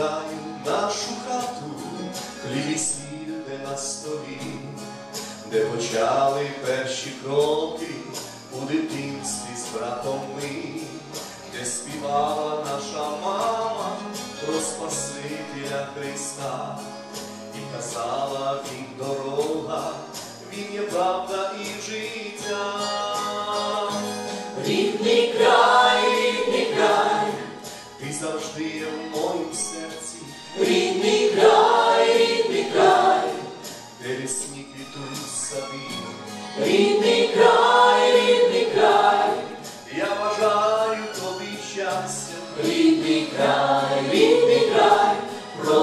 пам'ятаю нашу хату, хліб і де на столі, де почали перші кроки у дитинстві з братом ми, де співала наша мама про Спасителя Христа, і казала він дорога, він є правда і життя. Де лісні квітуть сади. рідний край, рідний край, Я бажаю тобі щастя, рідний край, рідний край, про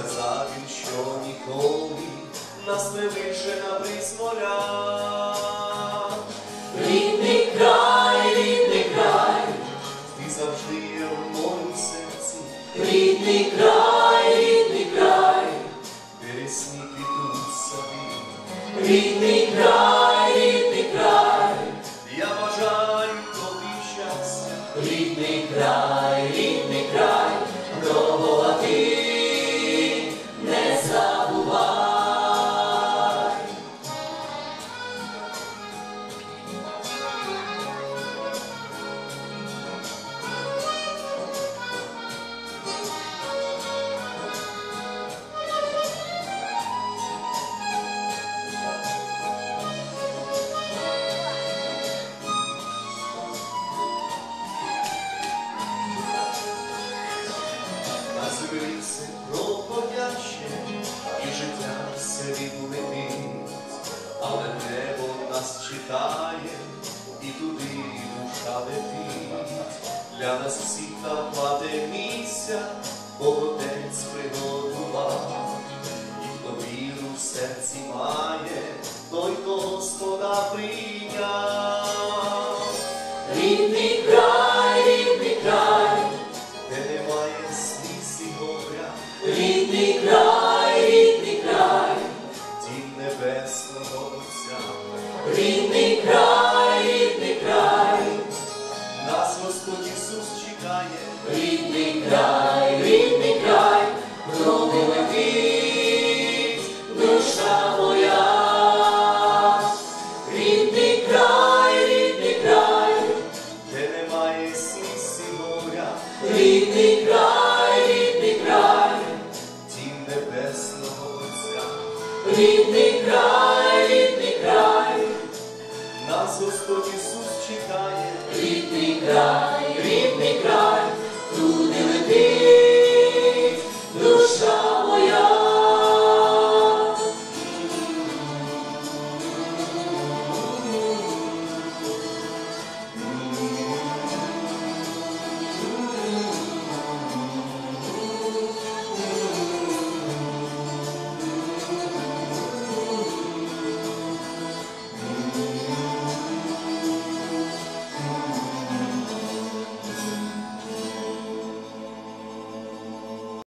сказав він, що ніколи нас не лише на присмоля. Рідний край, рідний край, Ти завжди є в моєму серці, рідний край, slaviti, ljada su sita mlade misia, Bogotenc pregodula. I to miru u srcima je, to i gospoda prinja. Рідний край, рідний край, крові летить душа моя. Рідний край, рідний край, де немає сліз і горя, рідний край, рідний край, тінь небесного Отця. рідний край, рідний край, Нас Господь Ісус чекає, рідний край.